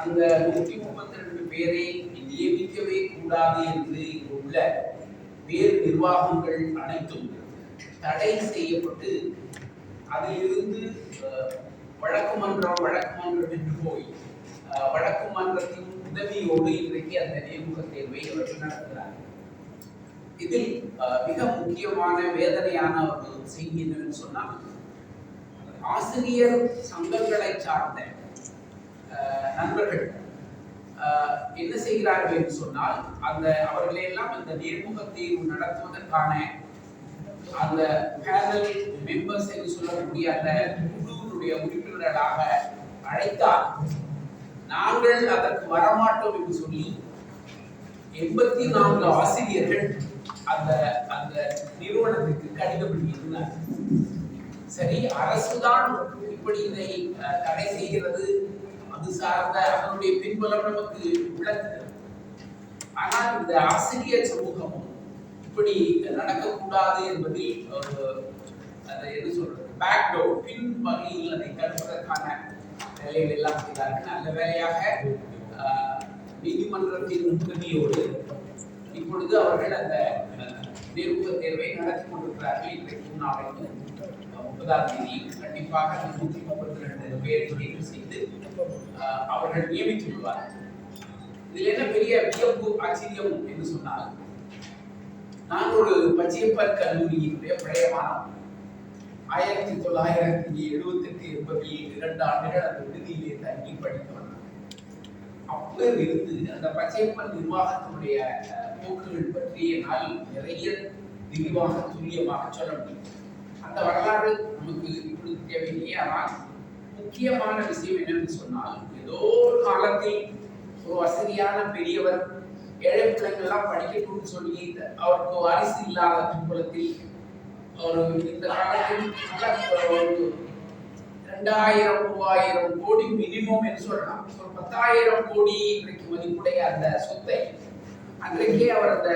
அந்த நூற்றி முப்பத்தி ரெண்டு பேரை நியமிக்கவே கூடாது என்று உள்ள வேறு நிர்வாகங்கள் அனைத்தும் தடை செய்யப்பட்டு அதிலிருந்து அஹ், வழக்கு மன்றம் வழக்கு மன்றம் என்று போய் வழக்கு மன்றத்தின் உதவியோடு இன்றைக்கு அந்த நேர்முக தேர்வை அவர்கள் நடத்துகிறார்கள். இதில் அஹ், மிக முக்கியமான வேதனையான ஒரு செய்தி என்னன்னு சொன்னால் ஆசிரியர் சங்கங்களை சார்ந்த நண்பர்கள். என்ன செய்கிறார்கள் என்று சொன்னால் அந்த அவர்களை எல்லாம் அந்த நேர்முக தீர்வு நடத்துவதற்கான அந்த பேனல் மெம்பர்ஸ் என்று சொல்லக்கூடிய அந்த குழுவினுடைய உறுப்பினர்களாக அழைத்தால் நாங்கள் அதற்கு வரமாட்டோம் என்று சொல்லி எண்பத்தி நான்கு ஆசிரியர்கள் அந்த அந்த நிறுவனத்துக்கு கடிதம் எழுதியிருந்தார் சரி அரசுதான் இப்படி இதை தடை செய்கிறது. அது சார்ந்த அதனுடைய பின்புலம் நமக்கு விளக்குகிறது. ஆனால் இந்த ஆசிரியர் சமூகமும் இப்படி நடக்கக்கூடாது என்பதில் அதை என்ன சொல்றது? பேக்டோர் பின் வகையில் அதை தடுப்பதற்கான வேலைகள் எல்லாம் செய்தார்கள். நல்ல வேலையாக நீதிமன்றத்தின் உதவியோடு இப்பொழுது அவர்கள் அந்த அஹ், நேர்முக தேர்வை நடத்தி கொண்டிருக்கிறார்கள். இன்றைக்கு நாளைக்கு முப்பதாம் தேதி கண்டிப்பாக நூற்றி முப்பத்தி ரெண்டு பேர் தேர்வு செய்து அவர்கள் நியமித்துள்ளார் இதுல இதில் என்ன பெரிய வியப்பு ஆச்சரியம் என்று சொன்னால் நான் ஒரு பச்சையப்பர் கல்லூரியினுடைய பழைய மாணவன். ஆயிரத்தி தொள்ளாயிரத்தி எழுபத்தி எட்டு எண்பதில் இரண்டு ஆண்டுகள் அந்த விடுதியிலே தங்கி படித்தவன் அப்போது இருந்து அந்த பச்சையப்பன் நிர்வாகத்தினுடைய போக்குகள் பற்றி என்னால் நிறைய விரிவாக துல்லியமாக சொல்ல முடியும். அந்த வரலாறு நமக்கு இப்பொழுது தேவையில்லையே ஆனால் முக்கியமான விஷயம் என்னன்னு சொன்னால் ஏதோ ஒரு காலத்தில் ஒரு வசதியான பெரியவர் ஏழை பிள்ளைங்கள்லாம் படிக்கட்டும்னு சொல்லி அவருக்கு வாரிசு இல்லாத குலத்தில் ஒரு இந்த காலத்தில் ரெண்டாயிரம் மூவாயிரம் கோடி மினிமம் என்று சொல்லலாம். ஒரு பத்தாயிரம் கோடி இன்றைக்கு மதிப்புடைய அந்த சொத்தை அன்றைக்கே அவர் அந்த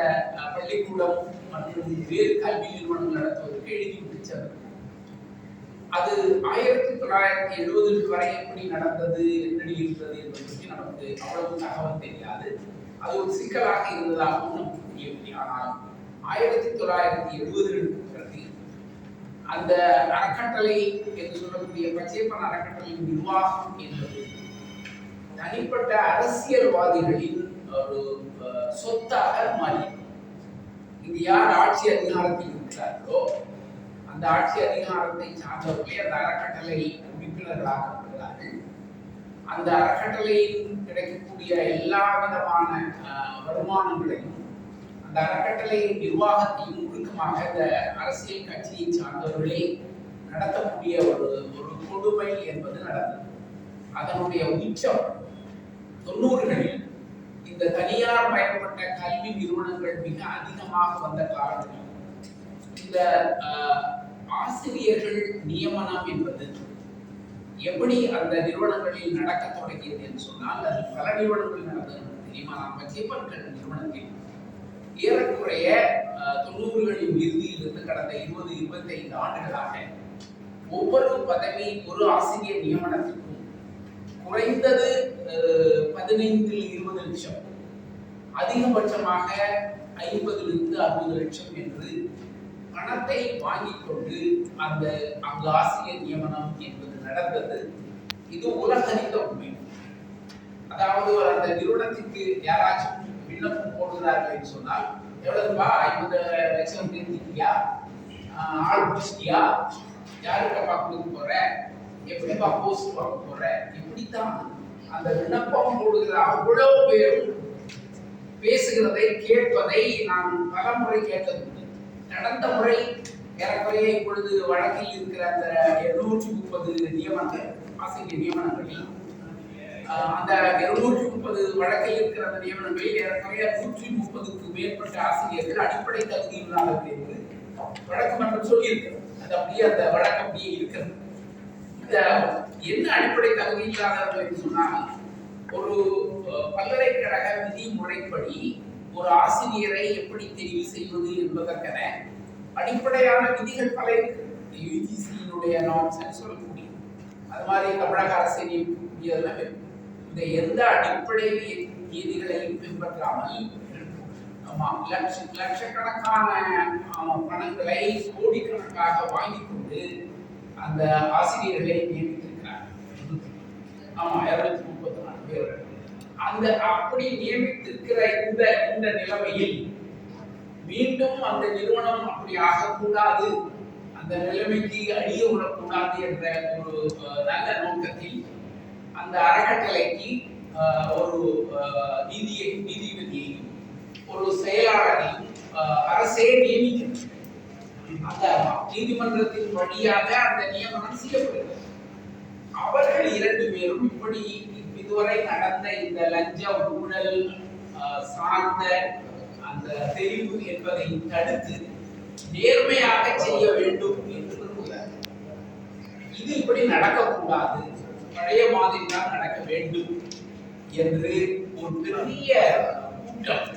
பள்ளிக்கூடம் மற்றும் வேறு கல்வி நிறுவனம் நடத்துவதற்கு எழுதி முடிச்சவர் அது ஆயிரத்தி தொள்ளாயிரத்தி எழுபதுக்கு வரை எப்படி நடந்தது எப்படி இருந்தது என்பதை பற்றி நமக்கு அவ்வளவு தகவல் தெரியாது. அது ஒரு சிக்கலாக இருந்ததாகவும் நமக்கு தெரியவில்லை ஆனால் ஆயிரத்தி தொள்ளாயிரத்தி எழுபதுகளுக்கு பிறகு அந்த அறக்கட்டளை என்று சொல்லக்கூடிய பச்சையப்பன் அறக்கட்டளையின் நிர்வாகம் என்பது தனிப்பட்ட அரசியல்வாதிகளின் ஒரு சொத்தாக மாறி இங்கு யார் ஆட்சி அதிகாரத்தில் இருக்கிறார்களோ அந்த ஆட்சி அதிகாரத்தை சார்ந்தவர்களே அந்த அறக்கட்டளை உறுப்பினர்களாக இருக்கிறார்கள் அந்த அறக்கட்டளையில் கிடைக்கக்கூடிய எல்லா விதமான வருமானங்களையும் அந்த அறக்கட்டளையின் நிர்வாகத்தையும் முழுக்கமாக இந்த அரசியல் கட்சியை சார்ந்தவர்களே நடத்தக்கூடிய ஒரு ஒரு கொடுமை என்பது நடந்தது. அதனுடைய உச்சம் தொண்ணூறுகளில் இந்த தனியார் பயன்பட்ட கல்வி நிறுவனங்கள் மிக அதிகமாக வந்த காலத்தில். இந்த ஆசிரியர்கள் நியமனம் என்பது எப்படி அந்த நிறுவனங்களில் நடக்க தொடங்கியது என்று சொன்னால் அது பல நிறுவனங்கள் நடந்தது தெரியுமா? நாம் பச்சைப்பன் நிறுவனத்தில் ஏறக்குறைய அஹ், தொண்ணூறுகளின் இறுதியிலிருந்து கடந்த இருபது இருபத்தைந்து ஆண்டுகளாக ஒவ்வொரு பதவி ஒரு ஆசிரியர் நியமனத்திற்கும் குறைந்தது பதினைந்தில் இருபது லட்சம் அதிகபட்சமாக ஐம்பதிலிருந்து அறுபது லட்சம் என்று பணத்தை வாங்கிக் கொண்டு அந்த அங்கு ஆசிரியர் நியமனம் என்பது நடந்தது. இது உலகறிந்த உண்மை. அதாவது ஒரு அந்த நிறுவனத்திற்கு யாராச்சும் விண்ணப்பம் போடுகிறார்கள் என்று சொன்னால் எவ்வளவுப்பா? ஐம்பது லட்சம் தெரிஞ்சிட்டியா ஆள் பிடிச்சிட்டியா? யாருக்கப்பா கொடுக்க போற? எப்படிப்பா போஸ்ட் வாங்க போற? இப்படித்தான் அந்த விண்ணப்பம் போடுகிற அவ்வளவு பேரும் பேசுகிறதை கேட்பதை நான் பலமுறை கேட்டது நடந்த முறை ஏறக்குறைய இப்பொழுது வழக்கில் இருக்கிற அந்த இருநூற்றி முப்பது நியமனங்கள் ஆசிரியர் நியமனங்களில் அந்த இருநூற்றி முப்பது வழக்கில் இருக்கிற அந்த நியமனங்களில் ஏறக்குறைய நூற்றி முப்பதுக்கு மேற்பட்ட ஆசிரியர்கள் அடிப்படை தகுதி இல்லாதவர்கள் என்று வழக்கு மன்றம் சொல்லியிருக்கிறது. அது அப்படியே அந்த வழக்கு அப்படியே இருக்கிறது. இந்த என்ன அடிப்படை தகுதி இல்லாதவர்கள் என்று சொன்னால் ஒரு அஹ், பல்கலைக்கழக விதிமுறைப்படி ஒரு ஆசிரியரை எப்படி தெரிவு செய்வது என்பதற்கென அடிப்படையான விதிகள் பல இருக்கு யூஜிசியினுடைய நாம்ஸ் சொல்லக்கூடிய அது மாதிரி தமிழக அரசின் இதெல்லாம் இருக்கு. இந்த எந்த அடிப்படை வி- விதிகளையும் பின்பற்றாமல் ஆமாம் லட்ச லட்சக்கணக்கான பணங்களை கோடிக்கணக்காக வாங்கி கொண்டு அந்த ஆசிரியர்களை நியமித்திருக்கிறார் ஆமா இருநூத்தி அந்த அப்படி நியமித்திருக்கிற இந்த இந்த நிலைமையில் மீண்டும் அந்த நிறுவனம் அப்படி ஆகக்கூடாது அந்த நிலைமைக்கு அடிய விடக்கூடாது என்ற ஒரு நல்ல நோக்கத்தில் அந்த அறக்கட்டளைக்கு அஹ், ஒரு அஹ், நீதியை நீதிபதியையும் ஒரு செயலாளரையும் அரசே நியமிக்கிறது அந்த நீதிமன்றத்தின் வழியாக அந்த நியமனம் செய்யப்படுகிறது. அவர்கள் இரண்டு பேரும் இப்படி இதுவரை நடந்த இந்த லஞ்ச ஊழல் சார்ந்த அந்த தெரிவு என்பதை தடுத்து நேர்மையாக செய்ய வேண்டும் என்று விரும்புகிறார். இது இப்படி நடக்கக்கூடாது. பழைய மாதிரி தான் நடக்க வேண்டும் என்று ஒரு பெரிய கூட்டம்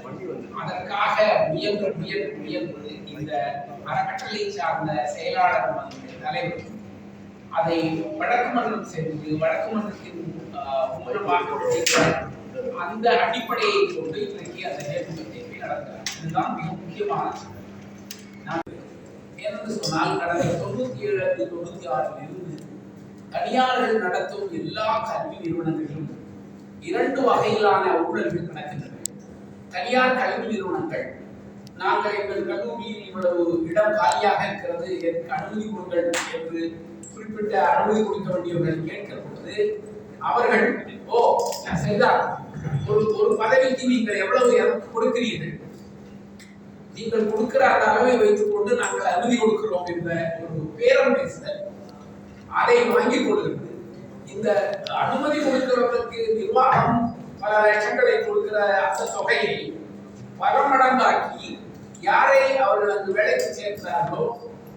அதற்காக முயன்று முயன்று முயன்று இந்த அறக்கட்டளை சார்ந்த செயலாளர் தலைவர் அதை வழக்கு மன்றம் சென்று வழக்கு மன்றத்தின் அந்த அடிப்படையை கொண்டு இன்றைக்கு அந்த நேர்முகத்தை தேர்வை இதுதான் மிக முக்கியமான நான் ஏனென்று சொன்னால் கடந்த தொண்ணூத்தி ஏழு தொண்ணூத்தி ஆறில் இருந்து தனியார்கள் நடத்தும் எல்லா கல்வி நிறுவனங்களிலும் இரண்டு வகையிலான ஊழல்கள் நடக்கின்றன. தனியார் கல்வி நிறுவனங்கள் நாங்கள் எங்கள் கல்லூரியில் இவ்வளவு இடம் காலியாக இருக்கிறது எனக்கு அனுமதி கொடுங்கள் என்று குறிப்பிட்ட அனுமதி கொடுக்க வேண்டியவர்கள் கேட்கிற பொழுது அவர்கள் ஓ சரிதான் ஒரு ஒரு பதவிக்கு நீங்கள் எவ்வளவு எனக்கு கொடுக்கிறீர்கள்? நீங்கள் கொடுக்கிற அந்த அளவை வைத்துக் கொண்டு நாங்கள் அனுமதி கொடுக்கிறோம் என்ற ஒரு பேரம் பேசுதல் அதை வாங்கிக் கொள்கிறது இந்த அனுமதி கொடுக்கிறவர்களுக்கு நிர்வாகம் பல லட்சங்களை கொடுக்கிற அந்த தொகையை பல மடங்காக்கி யாரை அவர்கள் அந்த வேலைக்கு சேர்க்கிறார்களோ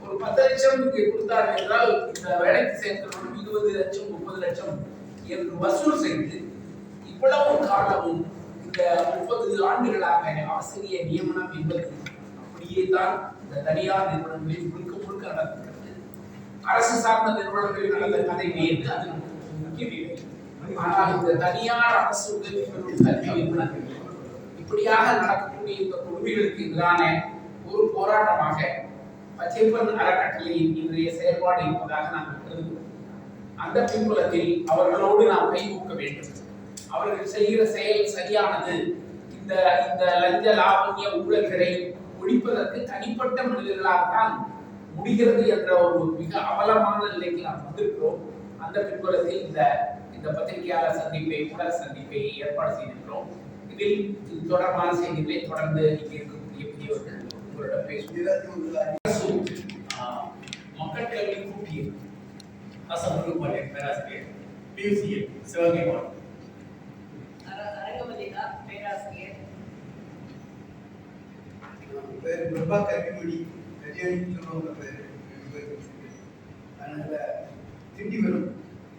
ஒரு பத்து லட்சம் கொடுத்தார்கள் என்றால் இந்த வேலைக்கு சேர்க்கிறவர்கள் இருபது லட்சம் முப்பது லட்சம் என்று வசூல் செய்து இவ்வளவு காலமும் இந்த முப்பது ஆண்டுகளாக ஆசிரியர் நியமனம் என்பது அப்படியே தான் இந்த தனியார் நிறுவனங்களில் முழுக்க முழுக்க நடக்கிறது அரசு சார்ந்த நிறுவனங்களில் நடந்த கதை வேறு அது நமக்கு முக்கியமில்லை. ஆனால் இந்த தனியார் அரசு உதவி பெறும் கல்வி நிறுவனங்கள் இப்படியாக நடக்கக்கூடிய இந்த கொடுமைகளுக்கு எதிரான ஒரு போராட்டமாக பச்சைப்பன் அறக்கட்டளையின் இன்றைய செயல்பாடு இருப்பதாக நாங்கள் கருதுகிறோம். அந்த பின்புலத்தில் அவர்களோடு நாம் கைகூக்க வேண்டும். அவர்கள் செய்கிற செயல் சரியானது. இந்த இந்த லஞ்ச லாவண்ய ஊழல்களை ஒழிப்பதற்கு தனிப்பட்ட மனிதர்களால் தான் முடிகிறது என்ற ஒரு மிக அவலமான நிலைக்கு நாம் வந்திருக்கிறோம். அந்த பின்புலத்தில் இந்த இந்த பத்திரிகையாளர் சந்திப்பை ஊடக சந்திப்பை ஏற்பாடு செய்திருக்கிறோம். இதில் இது தொடர்பான செய்திகளை தொடர்ந்து இங்கே இருக்கக்கூடிய பெரியவர்கள் உங்களிடம் ஆஹ், மக்கள் கல்வி கூட்டியது. அசம்பருமானின் பேராசிரியர் பியூசிஎல் சிவகங்கை மாவட்டம். பேர் பிரபா கல்விமொழி சொல்லுவாங்க பேர் அதனால திண்டிவனம்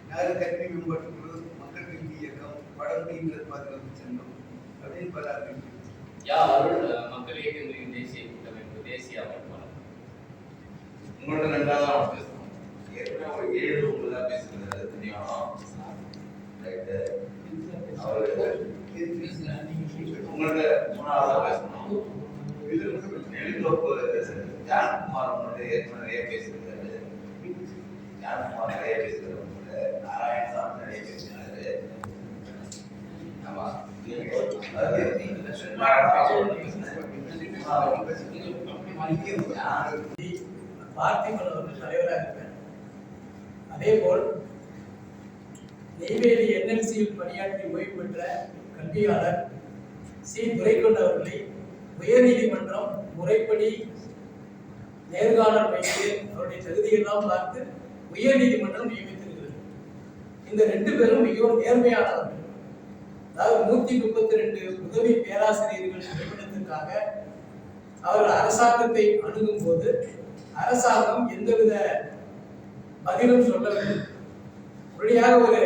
நகர கல்வி மேம்பாட்டு குழு மக்கள் கல்வி இயக்கம் வடமொழியினர் பாதுகாப்பு சங்கம் அப்படின்னு பல யா அருள் மக்கள் இயக்கங்களின் தேசிய கூட்டமைப்பு தேசிய அமைப்பாளர் உங்கள்ட்ட ரெண்டாவது உங்கள்ட்ட மூணாவதா பேசணும் நெல்லித்தோப்பு ஜான்குமார் உங்கள்ட்ட ஏற்கனவே நிறைய பேசியிருக்காரு ஜான்குமார் நிறைய பேசுகிறார் நாராயணசாமி நிறைய பேசினாரு ஆமா பார்த்திபன் அவர்கள் தலைவராக இருக்கார் அதேபோல் நெய்வேலி என்எல்சியில் பணியாற்றி ஓய்வு பெற்ற கல்வியாளர் சி. துரைக்கொண்ட அவர்களை உயர்நீதிமன்றம் முறைப்படி நேர்காணல் வைத்து அவருடைய தகுதியெல்லாம் பார்த்து உயர்நீதிமன்றம் நியமித்திருக்கிறது. இந்த ரெண்டு பேரும் மிகவும் நேர்மையானவர்கள். அதாவது நூத்தி முப்பத்தி ரெண்டு உதவி பேராசிரியர்கள் நியமனத்திற்காக அவர்கள் அரசாங்கத்தை அணுகும் போது அரசாங்கம் எந்தவித பதிலும் சொல்லவில்லை. உடனடியாக ஒரு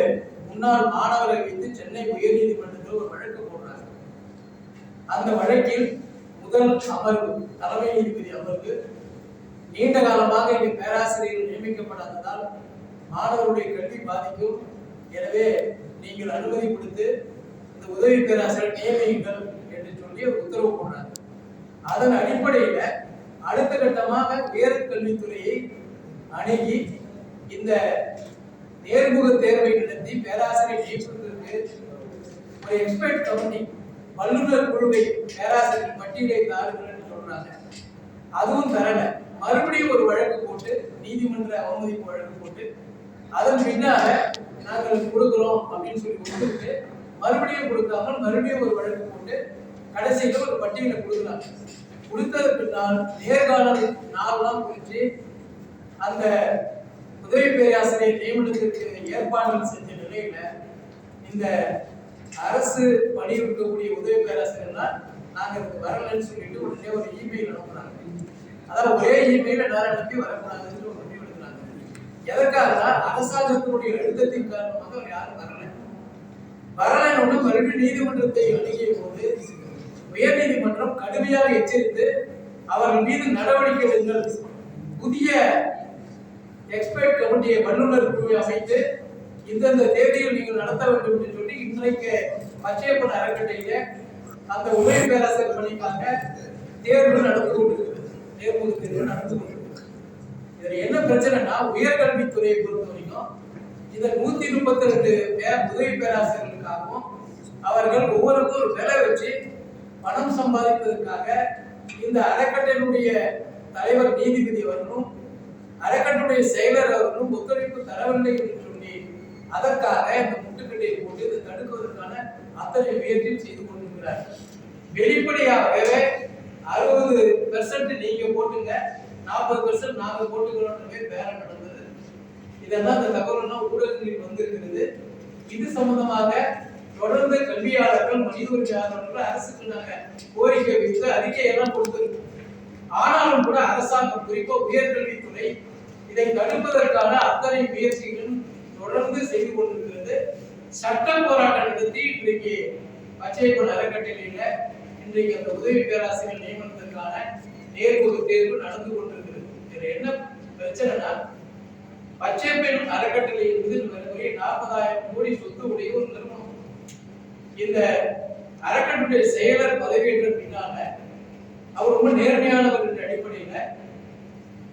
முன்னாள் மாணவரை வைத்து சென்னை உயர்நீதிமன்றத்தில் ஒரு வழக்கு போடுறாங்க அந்த வழக்கில் முதல் அமர்வு தலைமை நீதிபதி அமர்வு நீண்ட காலமாக இங்கு பேராசிரியர்கள் நியமிக்கப்படாததால் மாணவருடைய கல்வி பாதிக்கும். எனவே நீங்கள் அனுமதி கொடுத்து இந்த உதவி பேராசிரியர் நியமியுங்கள் என்று சொல்லி உத்தரவு போடுறாங்க அதன் அடிப்படையில அடுத்த கட்டமாக உயர்கல்வித்துறையை அணுகி இந்த நேர்முக தேர்வை நடத்தி பேராசிரியர் நியமிப்பதற்கு ஒரு எக்ஸ்பர்ட் கமிட்டி வல்லுநர் குழுவை பேராசிரியர் பட்டியலை தாருங்கள் என்று சொல்றாங்க. அதுவும் தரல. மறுபடியும் ஒரு வழக்கு போட்டு நீதிமன்ற அவமதிப்பு வழக்கு போட்டு அதன் பின்னால நாங்கள் கொடுக்குறோம் அப்படின்னு சொல்லி கொடுத்துட்டு மறுபடியும் கொடுக்காமல் மறுபடியும் ஒரு வழக்கு போட்டு கடைசியில் ஒரு பட்டியலை கொடுக்குறாங்க. கொடுத்தது பின்னால் நேர்காணல் நாளெல்லாம் குறித்து அந்த உதவி பேராசிரியர் நியமனத்திற்கு ஏற்பாடுகள் செஞ்ச நிலையில இந்த அரசு பணி உதவி பேராசிரியர் தான் நாங்க இதுக்கு வரலன்னு சொல்லிட்டு உடனே ஒரு இமெயில் அனுப்புறாங்க அதாவது ஒரே இமெயில நேரம் அனுப்பி வரக்கூடாதுன்னு ஒரு முடிவு எடுக்கிறாங்க. எதற்காகனா அரசாங்கத்தினுடைய அழுத்தத்தின் காரணமாக அவர் யாரும் வரல. வரலன்னு ஒண்ணு மறுபடியும் நீதிமன்றத்தை அணுகிய போது உயர் நீதிமன்றம் கடுமையாக எச்சரித்து அவர்கள் மீது நடவடிக்கை எடுங்கள். புதிய எக்ஸ்பர்ட் கமிட்டியை வல்லுநர் குழுவை அமைத்து இந்தந்த தேதியில் நீங்கள் நடத்த வேண்டும் என்று சொல்லி இன்றைக்கு பச்சையப்பன் அறக்கட்டையில அந்த உதவி பேராசிரியர் பணிக்காக தேர்வு நடந்து கொண்டிருக்கிறது. நேர்முக தேர்வு நடந்து கொண்டிருக்கிறது. இதுல என்ன பிரச்சனைனா உயர்கல்வித்துறையை பொறுத்த வரைக்கும் இந்த நூத்தி முப்பத்தி ரெண்டு பேர் உதவி பேராசிரியர்களுக்காகவும் அவர்கள் ஒவ்வொருக்கும் ஒரு விலை வச்சு பணம் சம்பாதிப்பதற்காக இந்த அறக்கட்டளையினுடைய தலைவர் நீதிபதி அவர்களும் அறக்கட்டளையுடைய செயலர் அவர்களும் ஒத்துழைப்பு தரவில்லை என்று சொல்லி அதற்காக இந்த முட்டுக்கட்டையை போட்டு இதை தடுக்குவதற்கான அத்தனை முயற்சியும் செய்து கொண்டிருக்கிறார். வெளிப்படையாகவே அறுபது பெர்சன்ட் நீங்க போட்டுங்க நாற்பது பெர்சன்ட் நாங்க போட்டுக்கிறோம்ன்றவே பேரம் நடந்தது. இதெல்லாம் இந்த தகவல்லாம் ஊடகங்களில் வந்திருக்கிறது. இது சம்பந்தமாக தொடர்ந்து கல்வியாளர்கள் மனித உரிமையாளர்கள் அரசுக்கு நாங்க கோரிக்கை வைத்து அறிக்கையெல்லாம் கொடுத்திருக்கோம். ஆனாலும் கூட அரசாங்கம் குறிப்பா உயர்கல்வித்துறை இதை தடுப்பதற்கான அத்தனை முயற்சிகளும் தொடர்ந்து செய்து கொண்டிருக்கிறது. சட்ட போராட்டம் நடத்தி இன்றைக்கு பச்சையப்பன் அறக்கட்டளையில இன்றைக்கு அந்த உதவி பேராசிரியர் நியமனத்திற்கான நேர்முக தேர்வு நடந்து கொண்டிருக்கிறது. இதுல என்ன பிரச்சனைனா பச்சைப்பெண் அறக்கட்டளை என்பது வரை நாற்பதாயிரம் கோடி சொத்து உடைய ஒரு நிறுவனம். இந்த அறக்கட்டளை செயலர் பதவியேற்ற பின்னால அவர் ரொம்ப நேர்மையானவர் என்ற அடிப்படையில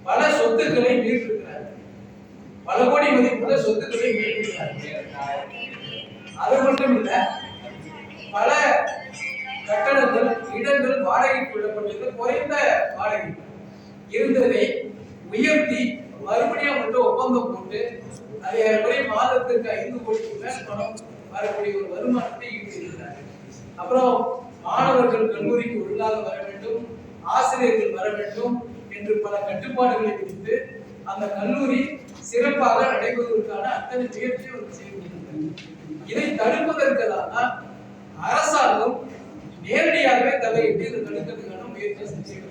பல சொத்துக்களை மீட்டிருக்கிறார். பல கோடி மதிப்புள்ள சொத்துக்களை மீட்டிருக்கிறார். அது மட்டும் இல்ல பல கட்டணங்கள் இடங்கள் வாடகைக்கு விடப்பட்டது குறைந்த வாடகை. இருந்ததை உயர்த்தி மறுபடியும் அவங்கள்ட்ட ஒப்பந்தம் போட்டு அது ஏறக்குறைய மாதத்திற்கு ஐந்து கோடிக்கு மேல் பணம் வரக்கூடிய ஒரு வருமானத்தை ஈட்டியிருக்கிறார். அப்புறம் மாணவர்கள் கல்லூரிக்கு உள்ளாக வர வேண்டும் ஆசிரியர்கள் வர வேண்டும் என்று பல கட்டுப்பாடுகளை விதித்து அந்த கல்லூரி சிறப்பாக நடைபெறுவதற்கான அத்தனை முயற்சியும் அவர் செய்து இதை தடுப்பதற்காக தான் அரசாங்கம் நேரடியாகவே தலையிட்டு இதை தடுக்கிறதுக்கான முயற்சி செஞ்சுக்கிறது.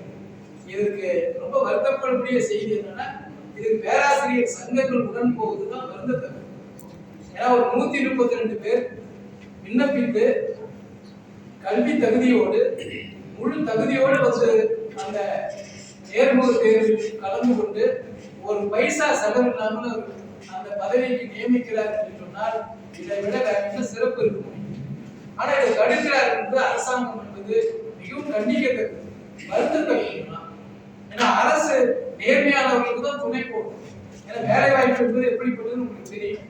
இதற்கு ரொம்ப வருத்தப்படக்கூடிய செய்தி என்னன்னா இதுக்கு பேராசிரியர் சங்கங்கள் உடன் போவதுதான் வருந்தத்தக்கது. ஏன்னா ஒரு நூத்தி முப்பத்தி ரெண்டு பேர் விண்ணப்பித்து கல்வி தகுதியோடு முழு தகுதியோடு வந்து அந்த நேர்முக தேர்வில் கலந்து கொண்டு ஒரு பைசா செலவு இல்லாமல் அந்த பதவிக்கு நியமிக்கிறார் என்று சொன்னால் இதை விட வேற என்ன சிறப்பு இருக்க முடியும் ஆனா இதை தடுக்கிறார் என்பது அரசாங்கம் என்பது மிகவும் கண்டிக்கத்தக்கது. வருத்தத்தக்கது ஏன்னா அரசு நேர்மையானவர்களுக்கு தான் துணை போடும் ஏன்னா வேலை வாய்ப்பு என்பது எப்படிப்பட்டதுன்னு உங்களுக்கு தெரியும்.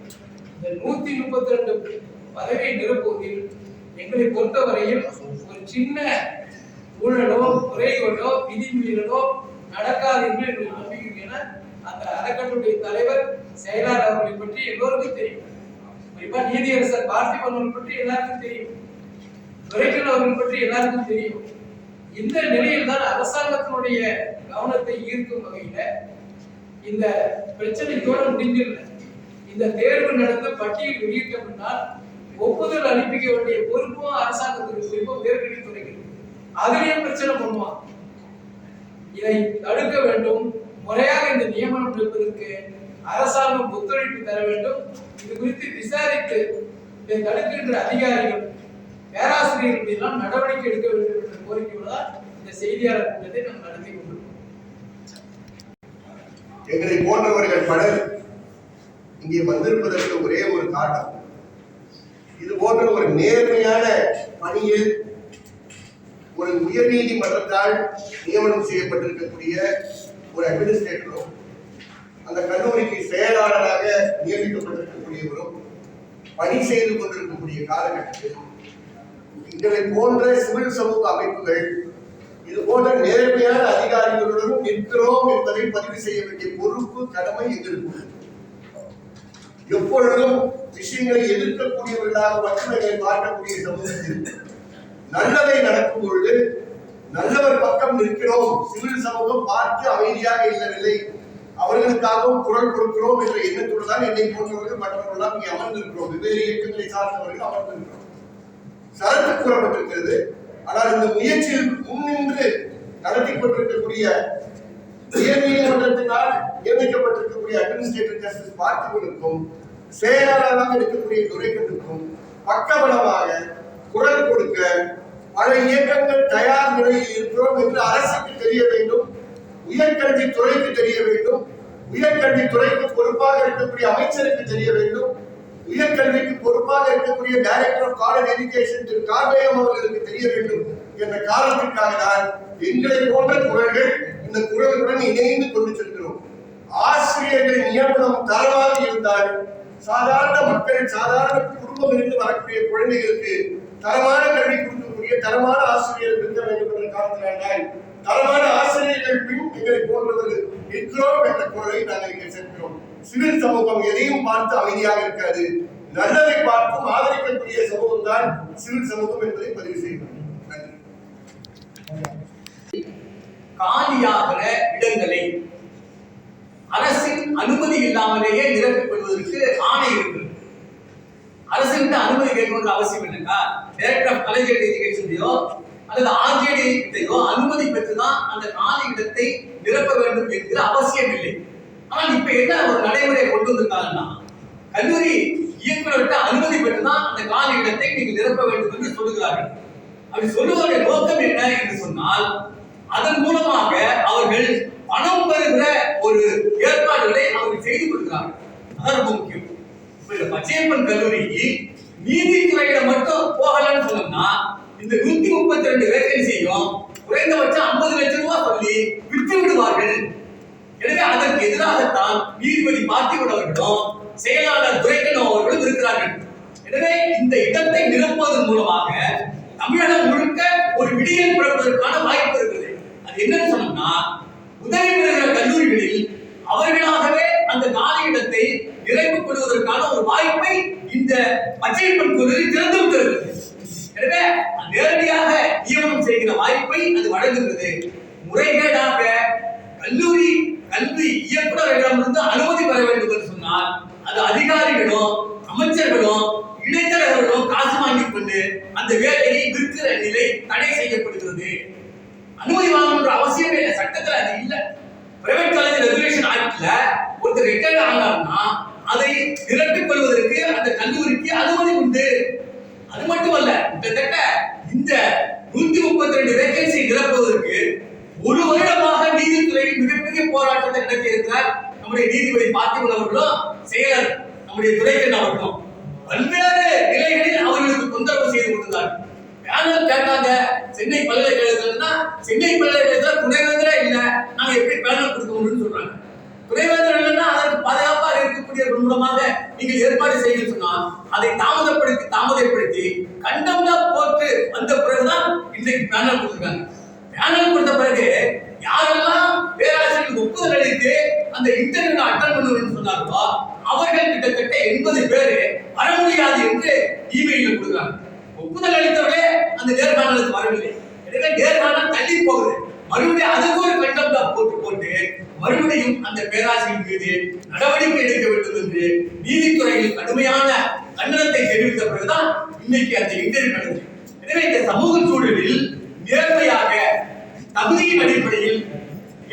இந்த நூத்தி முப்பத்தி ரெண்டு பதவியை நிரப்புவதில் எங்களை பொறுத்தவரையில் ஒரு சின்ன ஊழலோ குறைகளோ விதிமீறலோ நடக்காது என்று எங்களுக்கு நம்பிக்கை அந்த அறக்கட்டளை தலைவர் செயலாளர் அவர்களை பற்றி எல்லோருக்கும் தெரியும். குறிப்பா நீதியரசர் பார்த்திபன் பற்றி எல்லாருக்கும் தெரியும். துரைக்கல் அவர்கள் பற்றி எல்லாருக்கும் தெரியும். இந்த நிலையில் தான் அரசாங்கத்தினுடைய கவனத்தை ஈர்க்கும் வகையில இந்த பிரச்சனையோடு முடிஞ்சில்லை இந்த தேர்வு நடந்து பட்டியல் வெளியிட்டோம்னால் ஒப்புதல் அனுப்பிக்க வேண்டிய பொறுப்பும் அரசாங்கத்துக்கு குறிப்பா உயர்கல்வித்துறைக்கு அதுலயும் பிரச்சனை பண்ணுவான் இதை தடுக்க வேண்டும். முறையாக இந்த நியமனம் எடுப்பதற்கு அரசாங்கம் ஒத்துழைப்பு தர வேண்டும். இது குறித்து விசாரித்து இதை தடுக்கின்ற அதிகாரிகள் பேராசிரியர்கள் மீதெல்லாம் நடவடிக்கை எடுக்க வேண்டும் என்ற கோரிக்கையுடன் இந்த செய்தியாளர் கூட்டத்தை நாம் நடத்தி கொண்டிருக்கிறோம் எங்களை போன்றவர்கள் பலர் இங்கே வந்திருப்பதற்கு ஒரே ஒரு காரணம். இது போன்ற ஒரு நேர்மையான பணியில் ஒரு உயர்நீதிமன்றத்தால் நியமனம் செய்யப்பட்டிருக்கக்கூடிய ஒரு அட்மினிஸ்ட்ரேட்டரும் அந்த கல்லூரிக்கு செயலாளராக நியமிக்கப்பட்டிருக்கக்கூடியவரும் பணி செய்து கொண்டிருக்கக்கூடிய காலகட்டத்தில் இதனை போன்ற சிவில் சமூக அமைப்புகள் இது போன்ற நேர்மையான அதிகாரிகளுடன் நிற்கிறோம் என்பதை பதிவு செய்ய வேண்டிய பொறுப்பு கடமை எதிர்ப்பு எப்பொழுதும் விஷயங்களை எதிர்க்கக்கூடியவர்களாக மட்டுமே பார்க்கக்கூடிய சமூகத்தில் நல்லவை நடக்கும் பொழுது நல்லவர் பக்கம் நிற்கிறோம். சிவில் சமூகம் பார்த்து அமைதியாக இல்லவில்லை. அவர்களுக்காகவும் குரல் கொடுக்கிறோம் என்ற எண்ணத்துடன் தான் என்னை போன்றவர்கள் மற்றவர்களாம் இங்கே அமர்ந்திருக்கிறோம். வெவ்வேறு இயக்கங்களை சார்ந்தவர்கள் அமர்ந்திருக்கிறோம். சரத்து கூறப்பட்டிருக்கிறது. ஆனால் இந்த முயற்சியில் முன்னின்று நடத்தி கொண்டிருக்கக்கூடிய உயர் நீதிமன்றத்தினால் நியமிக்கப்பட்டிருக்கக்கூடிய அட்மினிஸ்ட்ரேட்டிவ் ஜஸ்டிஸ் பார்த்திபனுக்கும் செயலாளராக இருக்கக்கூடிய துரைக்கனுக்கும் பக்கபலமாக குரல் கொடுக்க பல இயக்கங்கள் தயார் நிலையில் இருக்கிறோம் என்று அரசுக்கு தெரிய வேண்டும். உயர்கல்வி துறைக்கு தெரிய வேண்டும். உயர்கல்வி துறைக்கு பொறுப்பாக இருக்கக்கூடிய அமைச்சருக்கு தெரிய வேண்டும். உயர்கல்விக்கு பொறுப்பாக இருக்கக்கூடிய டைரக்டர் ஆஃப் காலேஜ் எஜுகேஷன் திரு. கார்மேயம் அவர்களுக்கு தெரிய வேண்டும் என்ற காரணத்திற்காக தான் எங்களை போன்ற குரல்கள் இந்த குரலுடன் இணைந்து கொண்டு செல்கிறோம். ஆசிரியர்கள் நியமனம் தரமாக இருந்தால் சாதாரண மக்கள் சாதாரண குடும்பம் இருந்து வரக்கூடிய குழந்தைகளுக்கு தரமான கல்வி கொடுக்கக்கூடிய தரமான ஆசிரியர் இருக்க வேண்டும் என்ற காரணத்தினால் தரமான ஆசிரியர்கள் பின் எங்களை போன்றவர்கள் இருக்கிறோம் என்ற குரலை நாங்கள் இங்கே சேர்க்கிறோம் சிவில் சமூகம் எதையும் பார்த்து அமைதியாக இருக்காது. நல்லதை பார்க்கும் ஆதரிக்கக்கூடிய சமூகம் தான் சிவில் சமூகம் என்பதை பதிவு செய்கிறோம். காலியாகிற இடங்களை அரசின் அனுமதி இல்லாமலேயே நிரப்பிக்கொள்வதற்கு ஆணை இருக்கிறது அரசுகிட்ட அனுமதி கேட்கணுன்ற அவசியம் என்னன்னா டைரக்டர் ஆஃப் காலேஜ் எஜுகேஷன்லையோ அல்லது ஆர்ஜேடி கிட்டையோ அனுமதி பெற்றுதான் அந்த காலி இடத்தை நிரப்ப வேண்டும் என்கிற அவசியம் இல்லை. ஆனால் இப்ப என்ன ஒரு நடைமுறையை கொண்டு வந்திருக்காங்கன்னா கல்லூரி இயக்குநர்கிட்ட அனுமதி பெற்றுதான் அந்த காலி இடத்தை நீங்கள் நிரப்ப வேண்டும் என்று சொல்லுகிறார்கள். அப்படி சொல்லுவதனுடைய நோக்கம் என்ன என்று சொன்னால் அதன் மூலமாக அவர்கள் பணம் பெறுகிற ஒரு ஏற்பாடுகளை அவர்கள் செய்து கொடுக்கிறார்கள். அது ரொம்ப முக்கியம். இப்ப பச்சையப்பன் கல்லூரிக்கு நீதித்துறையில மட்டும் போகலன்னு சொன்னோம்னா இந்த நூத்தி முப்பத்தி ரெண்டு வேகன்சியும் குறைந்தபட்சம் ஐம்பது லட்சம் ரூபாய் சொல்லி விட்டு விடுவார்கள். எனவே அதற்கு எதிராகத்தான் நீதிபதி பார்த்திபன் அவர்களும் செயலாளர் துரைக்கணும் அவர்களும் இருக்கிறார்கள். எனவே இந்த இடத்தை நிரப்புவதன் மூலமாக தமிழகம் முழுக்க ஒரு விடியல் பிறப்பதற்கான வாய்ப்பு இருக்குது அது என்னன்னு சொன்னோம்னா உதவி பெறுகிற கல்லூரிகளில் அவர்களாகவே அந்த காலி இடத்தை நிறைவு கொள்வதற்கான ஒரு வாய்ப்பை இந்த பச்சைப்பன் கல்லூரி திறந்து விட்டிருக்கிறது. எனவே நேரடியாக நியமனம் செய்கிற வாய்ப்பை அது வழங்குகிறது. முறைகேடாக கல்லூரி கல்வி இயக்குநர்களிடமிருந்து அனுமதி பெற வேண்டும் என்று சொன்னால் அது அதிகாரிகளும் அமைச்சர்களும் இடைத்தரகர்களும் காசு வாங்கிக் கொண்டு அந்த வேலையை விற்கிற நிலை தடை செய்யப்படுகிறது. அனுமதி வாங்கணுன்ற அவசியமே இல்லை. சட்டத்தில் அது இல்லை. பிரைவேட் காலேஜ் ரெகுலேஷன் ஆக்ட்ல ஒருத்தர் ரிட்டையர்ட் ஆனார்னா அதை நிரப்பிக் கொள்வதற்கு அந்த கல்லூரிக்கு அனுமதி உண்டு. அது மட்டுமல்ல கிட்டத்தட்ட இந்த நூத்தி முப்பத்தி ரெண்டு வேகன்சி நிரப்புவதற்கு ஒரு வருடமாக நீதித்துறையில் மிகப்பெரிய போராட்டத்தை நடத்தி இருக்கிறார் நம்முடைய நீதிபதி பார்த்திபன் அவர்களும் செயலர் நம்முடைய துரைக்கன் அவர்களும். பல்வேறு நிலைகளில் அவர்களுக்கு தொந்தரவு செய்து கொண்டிருந்தார். பேனல் கேட்டாங்க சென்னை பல்கலைக்கழகத்துலன்னா சென்னை பல்கலைக்கழகத்துல துணைவேந்தரே இல்ல. நாங்க எப்படி பேனல் கொடுக்க முடியும்னு சொல்றாங்க. துணைவேந்தர்கள்னா அதற்கு பாதுகாப்பாக இருக்கக்கூடிய மூலமாக நீங்கள் ஏற்பாடு செய்ய சொன்னால் அதை தாமதப்படுத்தி தாமதப்படுத்தி கண்டம்னா போட்டு வந்த பிறகுதான் இன்றைக்கு பேனல் கொடுத்துருக்காங்க பேனல் கொடுத்த பிறகு யாரெல்லாம் பேராசிரியர்களுக்கு ஒப்புதல் அளித்து அந்த இன்டர்வியூ அட்டன் பண்ணுவதுன்னு சொன்னார்களோ அவர்கள் கிட்டத்தட்ட எண்பது பேரு வர முடியாது என்று இமெயில கொடுக்குறாங்க. ஒப்புதல் அளித்தவர்களே அந்த நேர்காணலுக்கு வரவில்லை. எனவே நேர்காணல் தள்ளி போகுது. மறுபடியும் அதுக்கு ஒரு கண்டம் போட்டு போட்டு மறுபடியும் அந்த பேராசிரியர் மீது நடவடிக்கை எடுக்க வேண்டும் என்று நீதித்துறையில் கடுமையான கண்டனத்தை தெரிவித்த பிறகுதான் இன்னைக்கு அந்த இன்டர்வியூ நடந்தது. எனவே இந்த சமூக சூழலில் நேர்மையாக தகுதியின் அடிப்படையில்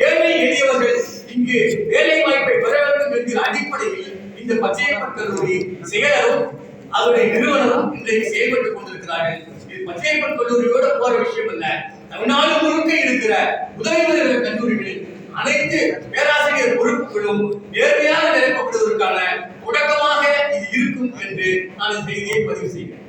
ஏழை எளியவர்கள் இங்கு வேலை வாய்ப்பை பெற வேண்டும் என்கிற அடிப்படையில் இந்த பச்சையப்பன் கல்லூரி செயலரும் அவருடைய நிறுவனரும் இன்றைக்கு செயல்பட்டுக் கொண்டிருக்கிறார்கள். இது பச்சையப்பன் கல்லூரியோட போற விஷயம் அல்ல. தமிழ்நாடு முழுக்க இருக்கிற உதவி பெறுகிற கல்லூரிகளில் அனைத்து பேராசிரியர் பொறுப்புகளும் நேர்மையாக நிரப்பப்படுவதற்கான தொடக்கமாக இது இருக்கும் என்று நான் செய்தியை பதிவு செய்கிறேன்.